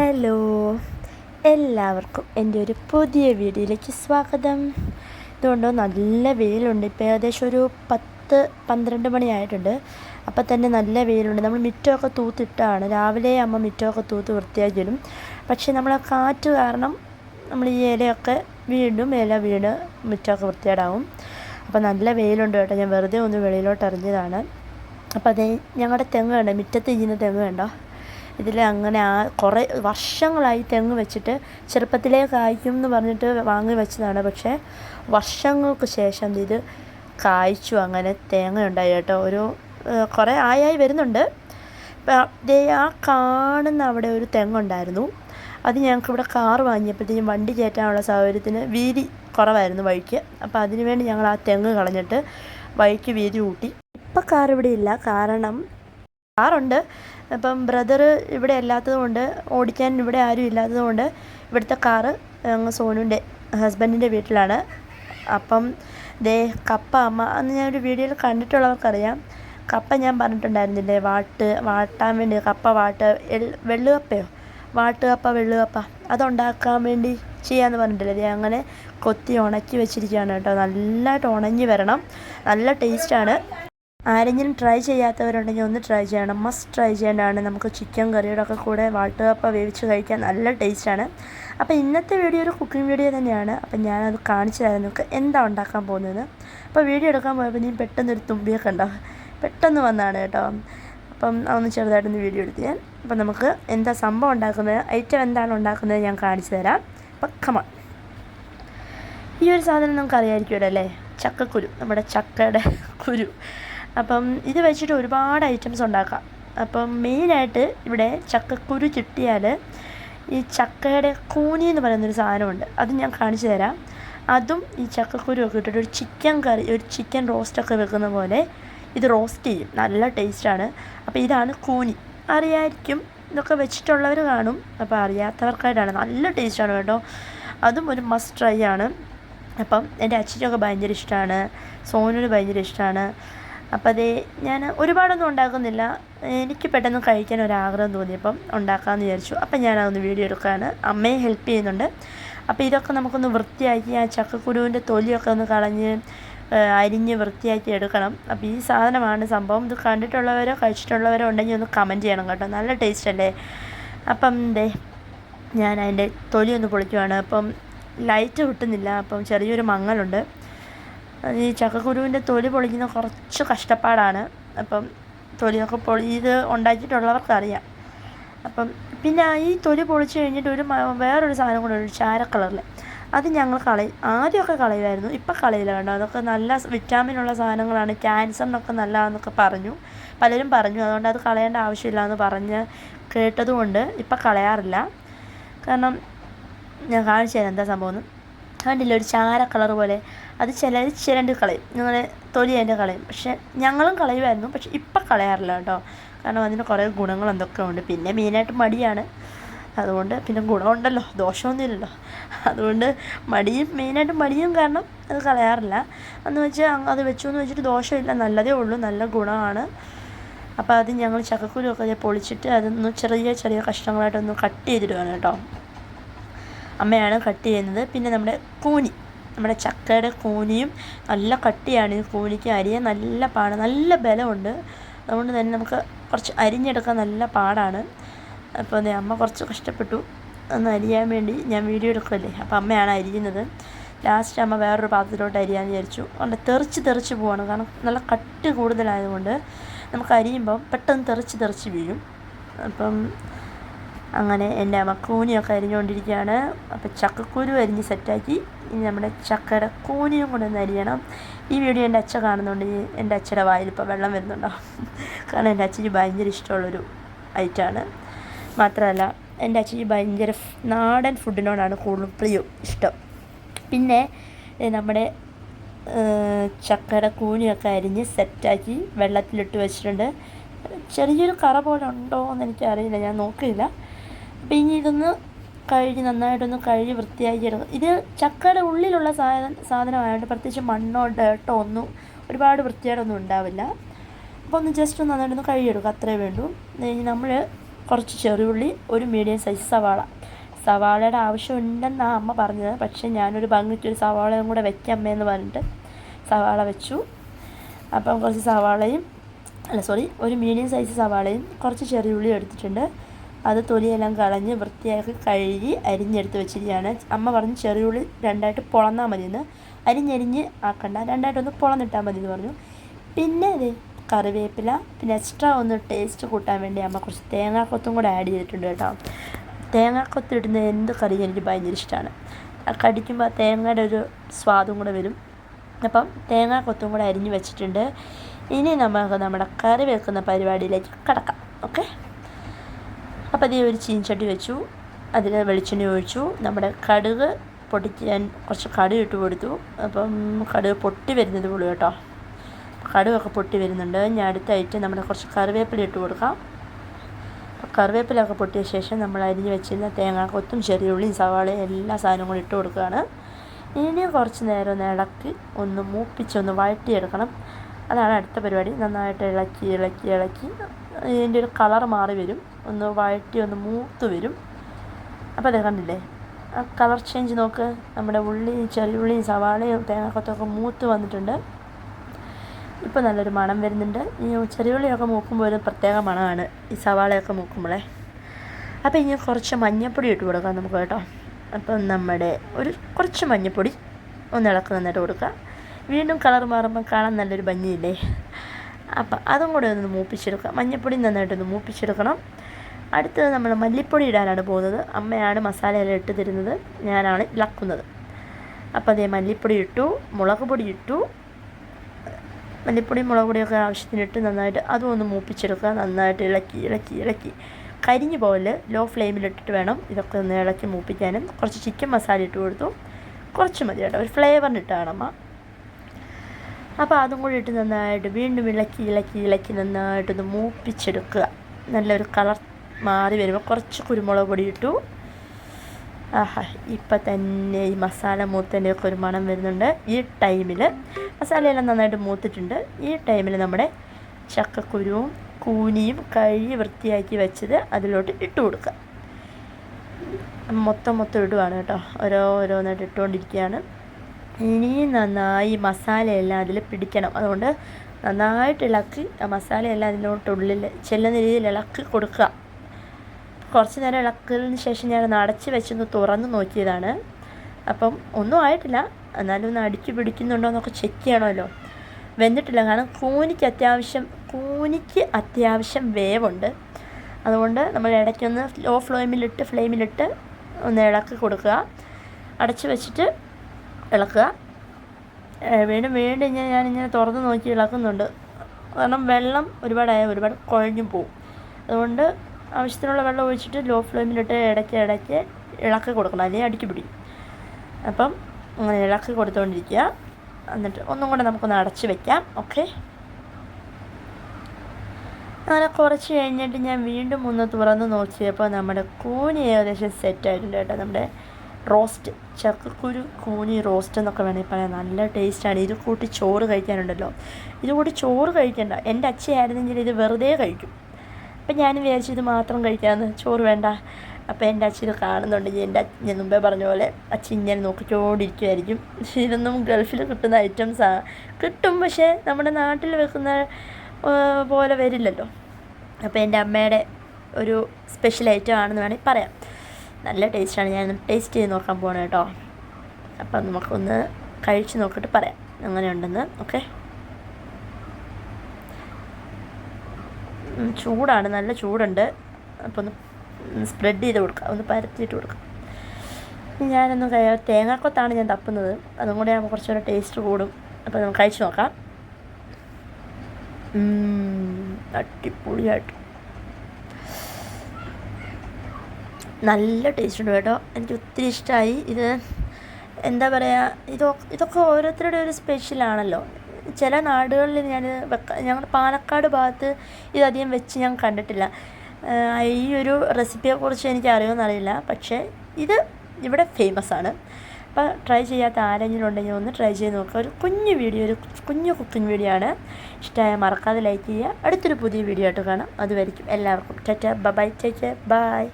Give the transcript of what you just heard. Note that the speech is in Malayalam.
ഹലോ. എല്ലാവർക്കും എന്റെ ഒരു പുതിയ വീഡിയോയിലേക്ക് സ്വാഗതം. ഇതുകൊണ്ട് നല്ല വെയിലുണ്ട്. ഇപ്പോൾ ഏകദേശം ഒരു പത്ത് പന്ത്രണ്ട് മണിയായിട്ടുണ്ട്. അപ്പോൾ തന്നെ നല്ല വെയിലുണ്ട്. നമ്മൾ മിറ്റമൊക്കെ തൂത്തിട്ടാണ്. രാവിലെ അമ്മ മിറ്റമൊക്കെ തൂത്ത് വൃത്തിയാക്കിയിടും. പക്ഷേ നമ്മൾ കാറ്റ് കാരണം നമ്മൾ ഈ ഇലയൊക്കെ വീണ്ടും ഇല വീണ് മിറ്റമൊക്കെ വൃത്തികേടാവും. അപ്പോൾ നല്ല വെയിലുണ്ട് കേട്ടോ. ഞാൻ വെറുതെ ഒന്ന് വെളിയിലോട്ട് എറിഞ്ഞതാണ്. അപ്പോൾ അതേ ഞങ്ങളുടെ തെങ്ങ് കണ്ടോ? മുറ്റത്ത് ഇരിക്കുന്ന തെങ്ങ് കണ്ടോ? ഇതിൽ അങ്ങനെ ആ കുറേ വർഷങ്ങളായി തെങ്ങ് വെച്ചിട്ട് ചെറുപ്പത്തിലേ കായ്ക്കും എന്ന് പറഞ്ഞിട്ട് വാങ്ങി വെച്ചതാണ്. പക്ഷേ വർഷങ്ങൾക്ക് ശേഷം ഇത് കായ്ച്ചു. അങ്ങനെ തേങ്ങ ഉണ്ടായി കേട്ടോ. ഒരു കുറേ ആയായി വരുന്നുണ്ട്. ആ കാണുന്ന അവിടെ ഒരു തെങ്ങുണ്ടായിരുന്നു അത് ഞങ്ങൾക്ക് ഇവിടെ കാർ വാങ്ങിയപ്പോഴത്തേക്കും വണ്ടി കയറ്റാനുള്ള സൗകര്യത്തിന് വീതി കുറവായിരുന്നു വഴിക്ക്. അപ്പോൾ അതിനുവേണ്ടി ഞങ്ങൾ ആ തെങ്ങ് കളഞ്ഞിട്ട് വഴിക്ക് വീതി കൂട്ടി ഇപ്പം കാർ ഇവിടെ ഇല്ല. കാരണം കാറുണ്ട് അപ്പം ബ്രദർ ഇവിടെ അല്ലാത്തത് കൊണ്ട് ഓടിക്കാൻ ഇവിടെ ആരും ഇല്ലാത്തത് കൊണ്ട് ഇവിടുത്തെ കാറ് സോനുവിന്റെ ഹസ്ബൻഡിന്റെ വീട്ടിലാണ്. അപ്പം ദേ കപ്പ അമ്മ അന്ന് ഞാനൊരു വീഡിയോയിൽ കണ്ടിട്ടുള്ളവർക്കറിയാം. കപ്പ ഞാൻ പറഞ്ഞിട്ടുണ്ടായിരുന്നില്ലേ വാട്ട് വാട്ടാൻ വേണ്ടി കപ്പ വാട്ട് വെള്ളുകപ്പയോ? വാട്ടുകപ്പ വെള്ളുകപ്പ അതുണ്ടാക്കാൻ വേണ്ടി ചെയ്യാമെന്ന് പറഞ്ഞിട്ടില്ലേ? ദേ അങ്ങനെ കൊത്തി ഉണക്കി വെച്ചിരിക്കുകയാണ് കേട്ടോ. നല്ലതായിട്ട് ഉണങ്ങി വരണം. നല്ല ടേസ്റ്റാണ്. ആരെങ്കിലും ട്രൈ ചെയ്യാത്തവരുണ്ടെങ്കിൽ ഒന്ന് ട്രൈ ചെയ്യണം. മസ്റ്റ് ട്രൈ ചെയ്യേണ്ടതാണ്. നമുക്ക് ചിക്കൻ കറിയുടെ ഒക്കെ കൂടെ വാട്ടുകപ്പ വേവിച്ച് കഴിക്കാൻ നല്ല ടേസ്റ്റാണ് അപ്പോൾ ഇന്നത്തെ വീഡിയോ ഒരു കുക്കിംഗ് വീഡിയോ തന്നെയാണ്. അപ്പോൾ ഞാനത് കാണിച്ചു തരാം. നിങ്ങൾക്ക് എന്താ ഉണ്ടാക്കാൻ പോകുന്നത്? അപ്പോൾ വീഡിയോ എടുക്കാൻ പോയപ്പോൾ ഞാൻ പെട്ടെന്ന് ഒരു തുമ്പിയൊക്കെ ഉണ്ടാവും പെട്ടെന്ന് വന്നതാണ് കേട്ടോ. അപ്പം അതൊന്ന് ചെറുതായിട്ടൊന്ന് വീഡിയോ എടുത്ത് ഞാൻ. അപ്പം നമുക്ക് എന്താ സംഭവം ഉണ്ടാക്കുന്നത്? ഐറ്റം എന്താണ് ഉണ്ടാക്കുന്നത് ഞാൻ കാണിച്ചു തരാം. അപ്പം ഈ ഒരു സാധനം നമുക്ക് അറിയാമായിരിക്കുമല്ലോ അല്ലേ? ചക്കക്കുരു. നമ്മുടെ ചക്കയുടെ കുരു. അപ്പം ഇത് വെച്ചിട്ട് ഒരുപാട് ഐറ്റംസ് ഉണ്ടാക്കാം. അപ്പം മെയിനായിട്ട് ഇവിടെ ചക്കക്കുരു കിട്ടിയാൽ ഈ ചക്കയുടെ കൂനി എന്ന് പറയുന്നൊരു സാധനമുണ്ട്. അത് ഞാൻ കാണിച്ചു തരാം. അതും ഈ ചക്കക്കുരു ഒക്കെ ഇട്ടിട്ട് ഒരു ചിക്കൻ കറി ഒരു ചിക്കൻ റോസ്റ്റൊക്കെ വെക്കുന്ന പോലെ ഇത് റോസ്റ്റ് ചെയ്യും. നല്ല ടേസ്റ്റാണ് അപ്പോൾ ഇതാണ് കൂനി. അറിയായിരിക്കും. ഇതൊക്കെ വെച്ചിട്ടുള്ളവർ കാണും. അപ്പോൾ അറിയാത്തവർക്കായിട്ടാണ്. നല്ല ടേസ്റ്റാണ് കേട്ടോ. അതും ഒരു മസ്റ്റ് ട്രൈ ആണ്. അപ്പം എന്റെ അച്ഛനൊക്കെ ഭയങ്കര ഇഷ്ടമാണ് സോനുവിന് ഭയങ്കര ഇഷ്ടമാണ് അപ്പം അത് ഞാൻ ഒരുപാടൊന്നും ഉണ്ടാക്കുന്നില്ല. എനിക്ക് പെട്ടെന്ന് കഴിക്കാൻ ഒരാഗ്രഹം തോന്നിയപ്പം ഉണ്ടാക്കാമെന്ന് വിചാരിച്ചു. അപ്പം ഞാനതൊന്ന് വീഡിയോ എടുക്കുകയാണ് അമ്മയെ ഹെൽപ്പ് ചെയ്യുന്നുണ്ട്. അപ്പോൾ ഇതൊക്കെ നമുക്കൊന്ന് വൃത്തിയാക്കി ആ ചക്കക്കുരുവിന്റെ തൊലിയൊക്കെ ഒന്ന് കളഞ്ഞ് അരിഞ്ഞ് വൃത്തിയാക്കി എടുക്കണം. അപ്പോൾ ഈ സാധനമാണ് സംഭവം. ഇത് കണ്ടിട്ടുള്ളവരോ കഴിച്ചിട്ടുള്ളവരോ ഉണ്ടെങ്കിൽ ഒന്ന് കമന്റ് ചെയ്യണം കേട്ടോ. നല്ല ടേസ്റ്റ് അല്ലേ? അപ്പം ദേ ഞാൻ അതിന്റെ തൊലി ഒന്ന് പൊളിക്കുവാണ്. അപ്പം ലൈറ്റ് കിട്ടുന്നില്ല. അപ്പം ചെറിയൊരു മങ്ങലുണ്ട്. ഈ ചക്കക്കുരുവിന്റെ തൊലി പൊളിക്കുന്ന കുറച്ച് കഷ്ടപ്പാടാണ്. അപ്പം തൊലിയൊക്കെ പൊളിത് ഉണ്ടാക്കിയിട്ടുള്ളവർക്ക് അറിയാം അപ്പം പിന്നെ ഈ തൊലി പൊളിച്ച് കഴിഞ്ഞിട്ട് ഒരു വേറൊരു സാധനം കൂടെ ഒരു ചാര കളറിൽ. അത് ഞങ്ങൾ കളയും ആദ്യമൊക്കെ കളയുമായിരുന്നു. ഇപ്പം കളയില്ല കേട്ടോ അതൊക്കെ നല്ല വിറ്റാമിനുള്ള സാധനങ്ങളാണ്. ക്യാൻസറിനൊക്കെ നല്ലതാണെന്നൊക്കെ പറഞ്ഞു. പലരും പറഞ്ഞു. അതുകൊണ്ട് അത് കളയേണ്ട ആവശ്യമില്ല എന്ന് പറഞ്ഞ് കേട്ടതുകൊണ്ട് ഇപ്പം കളയാറില്ല. കാരണം ഞാൻ കാണിച്ചു തരാം എന്താ സംഭവം കണ്ടില്ല? ഒരു ചാര കളർ പോലെ. അത് ചിലർ ചിരണ്ടി കളയും. ഞങ്ങൾ തൊലി അതിന്റെ കളയും. പക്ഷെ ഞങ്ങളും കളയുമായിരുന്നു. പക്ഷെ ഇപ്പം കളയാറില്ല കേട്ടോ. കാരണം അതിന് കുറേ ഗുണങ്ങൾ എന്തൊക്കെ ഉണ്ട്. പിന്നെ മെയിനായിട്ട് മടിയാണ്. അതുകൊണ്ട് പിന്നെ ഗുണമുണ്ടല്ലോ. ദോഷമൊന്നുമില്ലല്ലോ അതുകൊണ്ട് മടിയും മെയിനായിട്ട് മടിയും കാരണം അത് കളയാറില്ല. എന്ന് വെച്ചാൽ അത് വെച്ചു എന്ന് വെച്ചിട്ട് ദോഷമില്ല. നല്ലതേ ഉള്ളൂ. നല്ല ഗുണമാണ്. അപ്പോൾ അത് ഞങ്ങൾ ചക്കക്കുരുവൊക്കെ പൊളിച്ചിട്ട് അതൊന്ന് ചെറിയ ചെറിയ കഷ്ണങ്ങളായിട്ടൊന്ന് കട്ട് ചെയ്തിടുകയാണ് കേട്ടോ. അമ്മയാണ് കട്ട് ചെയ്യുന്നത്. പിന്നെ നമ്മുടെ കൂനി നമ്മുടെ ചക്കയുടെ കൂനിയും നല്ല കട്ടിയാണ്. ഈ കൂനിക്ക് അരിയാൻ നല്ല പാട് നല്ല ബലമുണ്ട്. അതുകൊണ്ട് തന്നെ നമുക്ക് കുറച്ച് അരിഞ്ഞെടുക്കാൻ നല്ല പാടാണ്. അപ്പോൾ അതെ അമ്മ കുറച്ച് കഷ്ടപ്പെട്ടു. ഒന്ന് അരിയാൻ വേണ്ടി ഞാൻ വീഡിയോ എടുക്കുമല്ലേ അപ്പോൾ അമ്മയാണ് അരിയുന്നത്. ലാസ്റ്റ് അമ്മ വേറൊരു പാത്രത്തിലോട്ട് അരിയാന്ന് വിചാരിച്ചു. അതുകൊണ്ട് തെറിച്ച് തെറിച്ച് പോവാണ്. കാരണം നല്ല കട്ട് കൂടുതലായതുകൊണ്ട് നമുക്ക് അരിയുമ്പം പെട്ടെന്ന് തെറിച്ച് തെറിച്ച് വീഴും. അപ്പം അങ്ങനെ എന്റെ അമ്മ കൂനിയൊക്കെ അരിഞ്ഞുകൊണ്ടിരിക്കുകയാണ്. അപ്പോൾ ചക്കക്കുരു അരിഞ്ഞ് സെറ്റാക്കി. ഇനി നമ്മുടെ ചക്കയുടെ കൂനിയും കൊണ്ടൊന്ന് അരിയണം. ഈ വീഡിയോ എന്റെ അച്ഛൻ കാണുന്നുണ്ട്. എന്റെ അച്ഛന്റെ വായിൽ ഇപ്പോൾ വെള്ളം വരുന്നുണ്ടാവും കാരണം എന്റെ അച്ഛന് ഭയങ്കര ഇഷ്ടമുള്ളൊരു ഐറ്റമാണ്. മാത്രമല്ല എന്റെ അച്ഛന് ഭയങ്കര നാടൻ ഫുഡിനോടാണ് കൂടുതലും പ്രിയം ഇഷ്ടം. പിന്നെ നമ്മുടെ ചക്കയുടെ കൂനിയൊക്കെ അരിഞ്ഞ് സെറ്റാക്കി വെള്ളത്തിലിട്ട് വെച്ചിട്ടുണ്ട്. ചെറിയൊരു കറ പോലെ ഉണ്ടോ എന്ന് എനിക്കറിയില്ല. ഞാൻ നോക്കിയില്ല. അപ്പം ഇതൊന്ന് കഴുകി നന്നായിട്ടൊന്ന് കഴുകി വൃത്തിയാക്കി എടുക്കും ഇത് ചക്കയുടെ ഉള്ളിലുള്ള സാധനം സാധനമായതുകൊണ്ട് പ്രത്യേകിച്ച് മണ്ണോ ഡേട്ടോ ഒന്നും ഒരുപാട് വൃത്തികേടൊന്നും ഉണ്ടാവില്ല. അപ്പോൾ ഒന്ന് ജസ്റ്റ് ഒന്ന് നന്നായിട്ടൊന്ന് കഴുകിയെടുക്കുക അത്രേ വേണ്ടൂ. ഇനി നമ്മൾ കുറച്ച് ചെറിയുള്ളി ഒരു മീഡിയം സൈസ് സവാള. സവാളയുടെ ആവശ്യമുണ്ടെന്നാണ് അമ്മ പറഞ്ഞത്. പക്ഷേ ഞാനൊരു ഭംഗിക്ക് ഒരു സവാളയും കൂടെ വെക്കാം അമ്മയെന്ന് പറഞ്ഞിട്ട് സവാള വെച്ചു. അപ്പം കുറച്ച് സവാളയും അല്ല സോറി ഒരു മീഡിയം സൈസ് സവാളയും കുറച്ച് ചെറിയ ഉള്ളിയും എടുത്തിട്ടുണ്ട്. അത് തൊലിയെല്ലാം കളഞ്ഞ് വൃത്തിയാക്കി കഴുകി അരിഞ്ഞെടുത്ത് വെച്ചിരിക്കുകയാണ്. അമ്മ പറഞ്ഞു ചെറിയുള്ളി രണ്ടായിട്ട് പൊളന്നാൽ മതിയെന്ന്. അരിഞ്ഞരിഞ്ഞ് ആക്കണ്ട രണ്ടായിട്ടൊന്ന് പൊളന്നിട്ടാൽ മതി എന്ന് പറഞ്ഞു. പിന്നെ ഇത് കറിവേപ്പില പിന്നെ എക്സ്ട്രാ ഒന്ന് ടേസ്റ്റ് കൂട്ടാൻ വേണ്ടി അമ്മ കുറച്ച് തേങ്ങാക്കൊത്തും കൂടെ ആഡ് ചെയ്തിട്ടുണ്ട് കേട്ടോ. തേങ്ങാക്കൊത്ത് ഇടുന്ന എന്ത് കറിയും എനിക്ക് ഭയങ്കര ഇഷ്ടമാണ് കടിക്കുമ്പോൾ തേങ്ങയുടെ ഒരു സ്വാദും കൂടെ വരും. അപ്പം തേങ്ങാക്കൊത്തും കൂടെ അരിഞ്ഞ് വെച്ചിട്ടുണ്ട്. ഇനി നമുക്ക് നമ്മുടെ കറി വെക്കുന്ന പരിപാടിയിലേക്ക് കിടക്കാം. ഓക്കെ? അതേ ഒരു ചീനച്ചട്ടി വെച്ചു. അതിൽ വെളിച്ചെണ്ണ ഒഴിച്ചു. നമ്മുടെ കടുക് പൊട്ടിക്കാൻ കുറച്ച് കടുക് ഇട്ട് കൊടുത്തു. അപ്പം കടുക് പൊട്ടി വരുന്നത് പോലും കേട്ടോ. കടുകൊക്കെ പൊട്ടി വരുന്നുണ്ട്. ഞാൻ അടുത്തായിട്ട് നമ്മുടെ കുറച്ച് കറിവേപ്പില ഇട്ട് കൊടുക്കാം. കറിവേപ്പിലൊക്കെ പൊട്ടിയ ശേഷം നമ്മൾ അരിഞ്ഞ് വെച്ചിരുന്ന തേങ്ങാക്കൊത്തും ചെറിയ ഉള്ളിയും സവാളയും എല്ലാ സാധനവും കൂടി ഇട്ട് കൊടുക്കുകയാണ്. ഇനി കുറച്ച് നേരം ഒന്ന് ഇളക്കി ഒന്ന് മൂപ്പിച്ചൊന്ന് വഴറ്റിയെടുക്കണം. അതാണ് അടുത്ത പരിപാടി. നന്നായിട്ട് ഇളക്കി ഇളക്കി ഇളക്കി. ഇതിന്റെ ഒരു കളർ മാറി വരും. ഒന്ന് വഴറ്റി ഒന്ന് മൂത്ത് വരും. അപ്പോൾ അത് കണ്ടില്ലേ? ആ കളർ ചേഞ്ച് നോക്ക്. നമ്മുടെ ഉള്ളി ചെറിയ ഉള്ളിയും സവാളയും തേങ്ങാക്കൊത്തൊക്കെ മൂത്ത് വന്നിട്ടുണ്ട്. ഇപ്പോൾ നല്ലൊരു മണം വരുന്നുണ്ട്. ഈ ചെറിയ ഉള്ളിയൊക്കെ മൂക്കുമ്പോൾ ഒരു പ്രത്യേക മണമാണ്. ഈ സവാളയൊക്കെ മൂക്കുമ്പോഴേ അപ്പോൾ ഇനി കുറച്ച് മഞ്ഞൾപ്പൊടി ഇട്ട് കൊടുക്കാം നമുക്ക് കേട്ടോ. അപ്പം നമ്മുടെ ഒരു കുറച്ച് മഞ്ഞൾപ്പൊടി ഒന്ന് ഇളക്ക് നന്നായിട്ട് കൊടുക്കുക വീണ്ടും കളർ മാറുമ്പോൾ കാണാൻ നല്ലൊരു ഭംഗിയില്ലേ? അപ്പം അതും കൂടെ ഒന്ന് മൂപ്പിച്ചെടുക്കുക മഞ്ഞൾപ്പൊടി നന്നായിട്ടൊന്ന് മൂപ്പിച്ചെടുക്കണം. അടുത്തത് നമ്മൾ മല്ലിപ്പൊടി ഇടാനാണ് പോകുന്നത്. അമ്മയാണ് മസാലയെല്ലാം ഇട്ട് തരുന്നത്. ഞാനാണ് ഇളക്കുന്നത്. അപ്പോൾ അതേ മല്ലിപ്പൊടി ഇട്ടു മുളക് പൊടി ഇട്ടു. മല്ലിപ്പൊടി മുളക് പൊടിയൊക്കെ ആവശ്യത്തിനിട്ട് നന്നായിട്ട് അതും ഒന്ന് മൂപ്പിച്ചെടുക്കുക. നന്നായിട്ട് ഇളക്കി ഇളക്കി ഇളക്കി. കരിഞ്ഞു പോകൽ ലോ ഫ്ലെയിമിലിട്ടിട്ട് വേണം ഇതൊക്കെ ഒന്ന് ഇളക്കി മൂപ്പിക്കാനും. കുറച്ച് ചിക്കൻ മസാല ഇട്ട് കൊടുത്തു. കുറച്ച് മതി കേട്ടോ ഒരു ഫ്ലേവറിന് ഇട്ടാണ് അമ്മ. അപ്പോൾ അതും കൂടി ഇട്ട് നന്നായിട്ട് വീണ്ടും ഇളക്കി ഇളക്കി ഇളക്കി നന്നായിട്ടൊന്ന് മൂപ്പിച്ചെടുക്കുക. നല്ലൊരു കളർ മാറി വരുമ്പോൾ കുറച്ച് കുരുമുളക് പൊടി ഇട്ടു. ആഹാ ഇപ്പം തന്നെ ഈ മസാല മൂത്തതിന്റെയൊക്കെ ഒരു മണം വരുന്നുണ്ട്. ഈ ടൈമിൽ മസാലയെല്ലാം നന്നായിട്ട് മൂത്തിട്ടുണ്ട്. ഈ ടൈമിൽ നമ്മുടെ ചക്കക്കുരുവും കൂനിയും കഴുകി വൃത്തിയാക്കി വെച്ചത് അതിലോട്ട് ഇട്ട് കൊടുക്കുക. മൊത്തം മൊത്തം ഇടുവാണ് കേട്ടോ. ഓരോ ഓരോന്നായിട്ട് ഇട്ടുകൊണ്ടിരിക്കുകയാണ്. ഇനിയും നന്നായി മസാലയെല്ലാം അതിൽ പിടിക്കണം. അതുകൊണ്ട് നന്നായിട്ട് ഇളക്കി മസാലയെല്ലാം അതിനോട്ടുള്ളിൽ ചെല്ലുന്ന രീതിയിൽ ഇളക്കി കൊടുക്കുക. കുറച്ച് നേരം ഇളക്കിയതിന് ശേഷം ഞാൻ അടച്ച് വെച്ചൊന്ന് തുറന്ന് നോക്കിയതാണ്. അപ്പം ഒന്നും ആയിട്ടില്ല. എന്നാലും ഒന്ന് അടിച്ച് പിടിക്കുന്നുണ്ടോ എന്നൊക്കെ ചെക്ക് ചെയ്യണമല്ലോ. വെന്തിട്ടില്ല. കാരണം കൂനിക്ക് അത്യാവശ്യം കൂനിക്ക് അത്യാവശ്യം വേവുണ്ട്. അതുകൊണ്ട് നമ്മൾ ഇടയ്ക്കൊന്ന് ലോ ഫ്ലെയിമിലിട്ട് ഫ്ലെയിമിലിട്ട് ഒന്ന് ഇളക്കി കൊടുക്കുക. അടച്ച് വെച്ചിട്ട് ഇളക്കുക. വീണ്ടും വീണ്ടും ഇങ്ങനെ ഞാനിങ്ങനെ തുറന്ന് നോക്കി ഇളക്കുന്നുണ്ട്. കാരണം വെള്ളം ഒരുപാടായ ഒരുപാട് കുഴഞ്ഞു പോവും. അതുകൊണ്ട് ആവശ്യത്തിനുള്ള വെള്ളം ഒഴിച്ചിട്ട് ലോ ഫ്ലെയിമിലിട്ട് ഇടയ്ക്ക് ഇടയ്ക്ക് ഇളക്കി കൊടുക്കണം. അല്ലെങ്കിൽ അടിക്ക് പിടിക്കും. അപ്പം അങ്ങനെ ഇളക്കി കൊടുത്തുകൊണ്ടിരിക്കുക എന്നിട്ട് ഒന്നും കൂടെ നമുക്കൊന്ന് അടച്ച് വെക്കാം. ഓക്കെ? അങ്ങനെ കുറച്ച് കഴിഞ്ഞിട്ട് ഞാൻ വീണ്ടും ഒന്ന് തുറന്ന് നോക്കിയപ്പോൾ നമ്മുടെ കൂനി ഏകദേശം സെറ്റായിട്ടുണ്ട് കേട്ടോ. നമ്മുടെ റോസ്റ്റ് ചക്കക്കുരു കൂനി റോസ്റ്റ് എന്നൊക്കെ വേണമെങ്കിൽ പറയാം. നല്ല ടേസ്റ്റാണ് ഇത് കൂട്ടി ചോറ് കഴിക്കാനുണ്ടല്ലോ. ഇത് കൂട്ടി ചോറ് കഴിക്കണ്ട. എന്റെ അച്ഛയായിരുന്നെങ്കിൽ ഇത് വെറുതെ കഴിക്കും. അപ്പം ഞാൻ വിചാരിച്ചു ഇത് മാത്രം കഴിക്കാമെന്ന് ചോറ് വേണ്ട. അപ്പോൾ എന്റെ അച്ഛൻ ഇത് കാണുന്നുണ്ടെങ്കിൽ എന്റെ ഞാൻ മുമ്പേ പറഞ്ഞ പോലെ അച്ഛൻ ഇങ്ങനെ നോക്കിക്കോണ്ടിരിക്കുമായിരിക്കും ഇതൊന്നും ഗൾഫിൽ കിട്ടുന്ന ഐറ്റംസാണ് കിട്ടും പക്ഷേ നമ്മുടെ നാട്ടിൽ വെക്കുന്ന പോലെ വരില്ലല്ലോ. അപ്പോൾ എന്റെ അമ്മയുടെ ഒരു സ്പെഷ്യൽ ഐറ്റം ആണെന്ന് വേണമെങ്കിൽ പറയാം. നല്ല ടേസ്റ്റാണ്. ഞാൻ ടേസ്റ്റ് ചെയ്ത് നോക്കാൻ പോകണം കേട്ടോ. അപ്പം നമുക്കൊന്ന് കഴിച്ച് നോക്കിയിട്ട് പറയാം. എങ്ങനെയുണ്ടെന്ന്. ഓക്കെ. ചൂടാണ്. നല്ല ചൂടുണ്ട്. അപ്പോൾ ഒന്ന് സ്പ്രെഡ് ചെയ്ത് കൊടുക്കുക ഒന്ന് പരത്തിയിട്ട് കൊടുക്കുക ഞാനൊന്ന് തേങ്ങാക്കൊത്താണ് ഞാൻ തപ്പുന്നത്. അതും കൂടെ ആകുമ്പോൾ കുറച്ചുകൂടെ ടേസ്റ്റ് കൂടും. അപ്പോൾ നമുക്ക് കഴിച്ച് നോക്കാം. അടിപൊളിയായിട്ട്. നല്ല ടേസ്റ്റ് ഉണ്ട് കേട്ടോ. എനിക്ക് ഒത്തിരി ഇഷ്ടമായി ഇത് എന്താ പറയുക ഇതൊ ഇതൊക്കെ ഓരോരുത്തരുടെ ഒരു സ്പെഷ്യലാണല്ലോ ചില നാടുകളിൽ ഞാൻ വെക്ക ഞങ്ങൾ പാലക്കാട് ഭാഗത്ത് ഇതധികം വെച്ച് ഞാൻ കണ്ടിട്ടില്ല. ഈ ഒരു റെസിപ്പിയെക്കുറിച്ച് എനിക്ക് അറിയുമെന്നറിയില്ല പക്ഷേ ഇത് ഇവിടെ ഫേമസ് ആണ്. അപ്പോൾ ട്രൈ ചെയ്യാത്ത ആരെങ്കിലും ഉണ്ടെങ്കിൽ ഒന്ന് ട്രൈ ചെയ്ത് നോക്കുക ഒരു കുഞ്ഞു വീഡിയോ ഒരു കുഞ്ഞു കുക്കിംഗ് വീഡിയോ ആണ്. ഇഷ്ടമായ മറക്കാതെ ലൈക്ക് ചെയ്യുക. അടുത്തൊരു പുതിയ വീഡിയോ ആയിട്ട് കാണാം. അതുവരിക്കും എല്ലാവർക്കും. ടെറ്റ ബൈ ടേക്ക് ബൈ